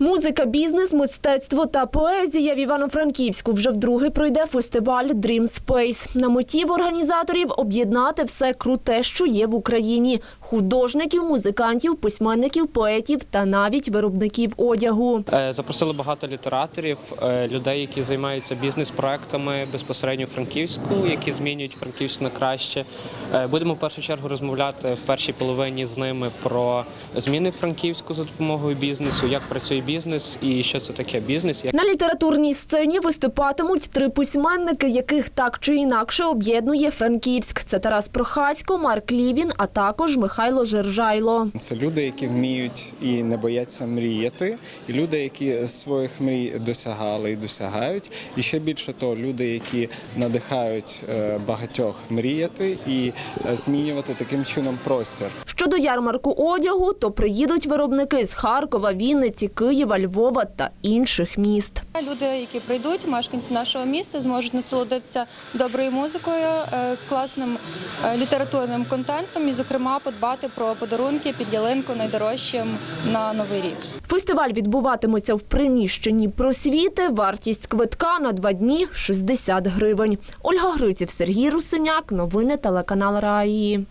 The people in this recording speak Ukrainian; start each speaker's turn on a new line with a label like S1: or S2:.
S1: Музика, бізнес, мистецтво та поезія в Івано-Франківську вже вдруге пройде фестиваль Dream Space. На меті організаторів об'єднати все круте, що є в Україні: художників, музикантів, письменників, поетів та навіть виробників одягу.
S2: Е, Запросили багато літераторів, е, людей, які займаються бізнес-проектами безпосередньо в Франківську, які змінюють Франківськ на краще. Е, Будемо в першу чергу розмовляти в першій половині з ними про зміни Франківську за допомогою бізнесу, як працює бізнес і що це таке бізнес.
S1: На літературній сцені виступатимуть три письменники, яких так чи інакше об'єднує Франківськ. Це Тарас Прохасько, Марк Лівін, а також Михайло Жержайло.
S3: Це люди, які вміють і не бояться мріяти, і люди, які своїх мрій досягали і досягають. І ще більше того, люди, які надихають е, багатьох мріяти і е, змінювати таким чином простір.
S1: Щодо ярмарку одягу, то приїдуть виробники з Харкова, Вінниці, Києва, Львова та інших міст.
S4: Люди, які прийдуть, мешканці нашого міста, зможуть насолодитися доброю музикою, е, класним е, літературним контентом і, зокрема, подбати про подарунки під ялинку найдорожчим на новий рік.
S1: Фестиваль відбуватиметься в приміщенні просвіти. Вартість квитка на два дні 60 гривень. Ольга Гриців, Сергій Русиняк. Новини телеканал Раї.